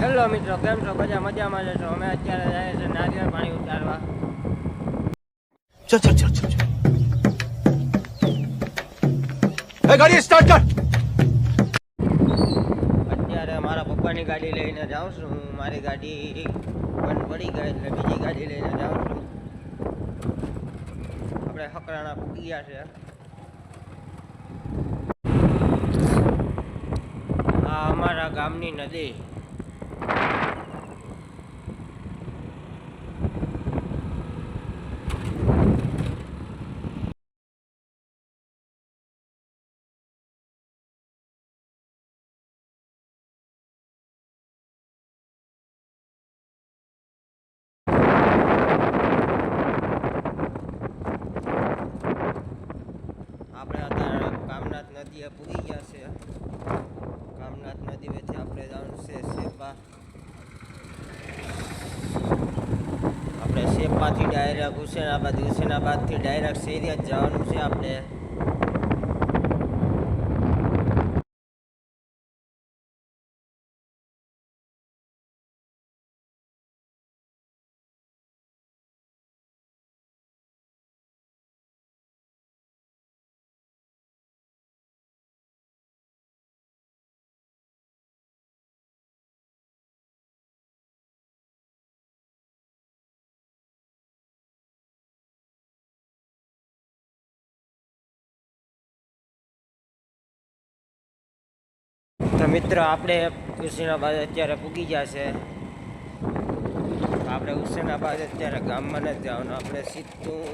Hello મિત્રો કેમ છો? બધા મજામાં છો? અમે અત્યારે જઈએ છીએ નારિયેળ પાણી ઉતારવા ચલ ચલ ચલ ચલ ગાડી સ્ટાર્ટ કર. અત્યારે મારા પપ્પાની ગાડી લઈને જાઉં છું. હું મારી ગાડી પણ પડી ગઈ એટલે બીજી ગાડી લઈને જાઉં છું. આપણે હકરાણા પૂકી ગયા છે. આ અમારા ગામની નદી. સેપાથી ડાયરેક્ટ હુસેનાબાદ હુસેનાબાદથી ડાયરેક્ટ શેરિયા જવાનું છે આપણે. તો મિત્રો, આપણે હુસેનાબાદ અત્યારે પૂગી ગયા છે. આપણે હુસેનાબાદ અત્યારે ગામમાં નથી જવાનું. આપણે સીધું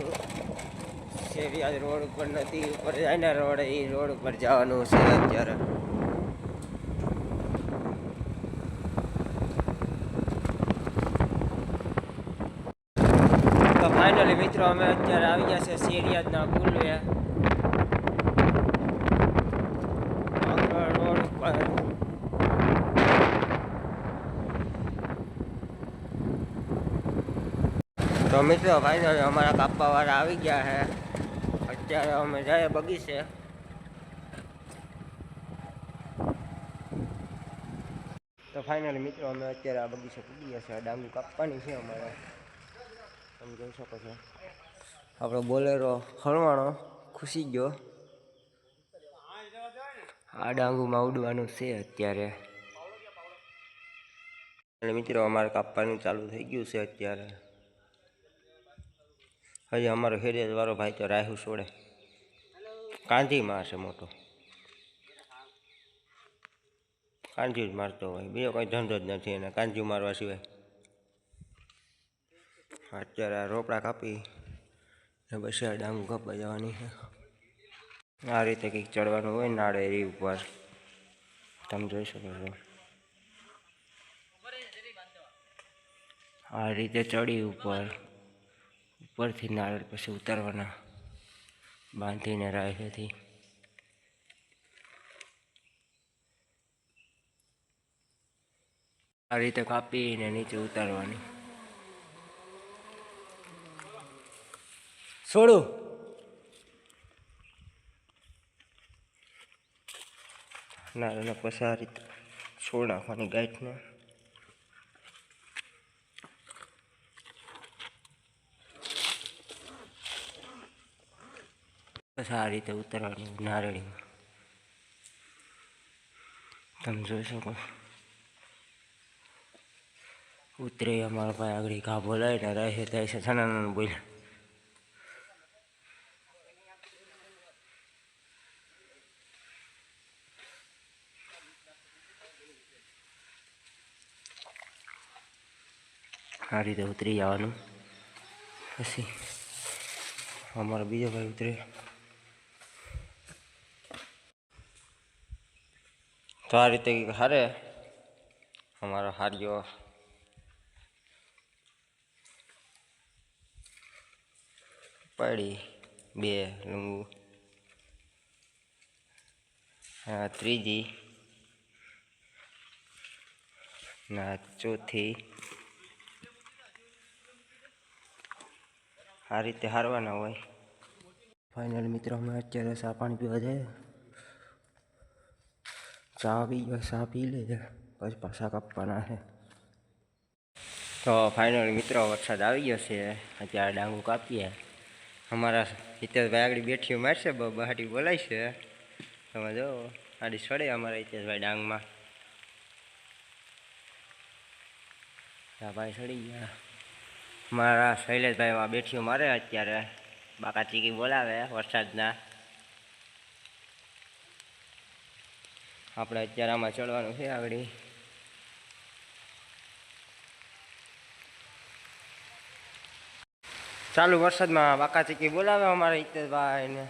સેવિયા રોડ ઉપર નથી ઉપર જાય રોડ, એ રોડ ઉપર જવાનું છે અત્યારે. તો ફાઇનલી મિત્રો, અમે અત્યારે આવી ગયા છે શેરિયાદના પુલવે તો મિત્રો ફાઇનલ અમારા કાપવા વાળા આવી ગયા છે. અત્યારે અમે જાય બગીચે. તો ફાઇનલી મિત્રો, અમે અત્યારે આ બગીચે પૂગી ગયા છે ડાંગુ કાપવાની છે અમારે. તમે જોઈ શકો છો. આપણો બોલેરો હળવાણો ખુશી ગયો. આ ડાંગુમાં ઉડવાનું છે અત્યારે. અને મિત્રો, અમારે કાપવાનું ચાલુ થઈ ગયું છે અત્યારે. હજી અમારો હેરિયજ વાળો ભાઈ તો રાહુ છોડે. કાંજી મારશે મોટો. કાંજી જ મારતો હોય. બીજો કોઈ ધંધો જ નથી એને, કાંજી મારવા સિવાય. અત્યારે આ રોપડા કાપી ને આ ડાંગુ કાપવા જવાની છે. આ રીતે કંઈક ચડવાનું હોય નાળેરી ઉપર. તમે જોઈ શકો છો. આ રીતે ચડી ઉપર. ઉપરથી નાળેર પછી ઉતારવાના. બાંધીને રાહેથી આ રીતે કાપીને નીચે ઉતારવાની. છોડું નાના પછી આ રીતે છોડ નાખવાની ગાંઠને. પછી આ રીતે ઉતરવાની નારળીમાં. તમે જોઈ શકો. ઉતરે અમારા ભાઈ આગળ ઘા બોલાવીને રહે થાય છે. નાના બોલ્યા. આ રીતે ઉતરી જવાનું. પછી અમારો બીજો ભાઈ ઉતરે તો આ રીતે હારે અમારો હાર્યો. પડી બે લંગુ. ત્રીજી. ના, ચોથી. આ રીતે હારવાના હોય. ફાઇનલ મિત્રો અમે અત્યારે ચા પાણી પીવા જઈએ. ચા પી ચા પી લેજે પછી પાછા કાપવાના છે. તો ફાઇનલ મિત્રો વરસાદ આવી ગયો છે. અત્યારે ડાંગુ કાપીએ. અમારા હિતેશભાઈ આગળ બેઠીઓ મારશે બહાટી બોલાય છે. તમે જો આડી સડે અમારા હિતેશભાઈ ડાંગમાં. ચા ભાઈ સડી ગયા. મારા શૈલેષભાઈમાં બેઠ્યું મારે અત્યારે. બાકા ચીકી બોલાવે વરસાદના. આપણે અત્યારે આમાં ચડવાનું છે આગળ. ચાલુ વરસાદમાં બાકા ચીકી બોલાવે અમારા હિતેશભાઈ ને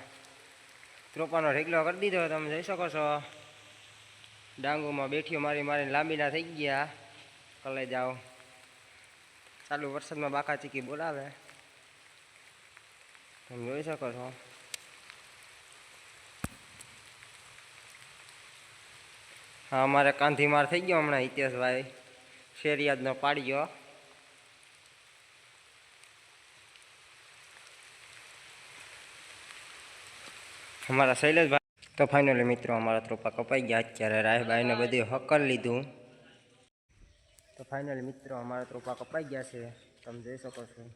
ત્રોપાનો ઢેકલો કરી દીધો, તમે જઈ શકો છો. ડાંગુમાં બેઠ્યો મારી મારી લાંબીના થઈ ગયા. કલે જાઓ. ચાલુ વરસાદમાં બાકા ચીકી બોલાવે. તમે જોઈ શકો છો. હા, અમારે કાંધીમાર થઈ ગયો હમણાં હિતેશભાઈ. શેરિયાદનો પાડ્યો. અમારા શૈલેષભાઈ તો ફાઇનલી મિત્રો, અમારા ત્રોપા કપાઈ ગયા. અત્યારે રાયભાઈને બધી હકર લીધું. તો ફાઇનલી મિત્રો, અમારા ત્રોપા કપાઈ ગયા છે. તમે જોઈ શકો છો.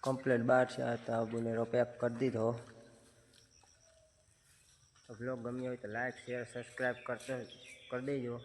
કમ્પ્લેટ બહાર છે. આ તો બોલેરો પેક કરી દીધો. તો બ્લોગ ગમ્યો હોય તો લાઈક શેર સબસ્ક્રાઈબ કરતો કરી દેજો.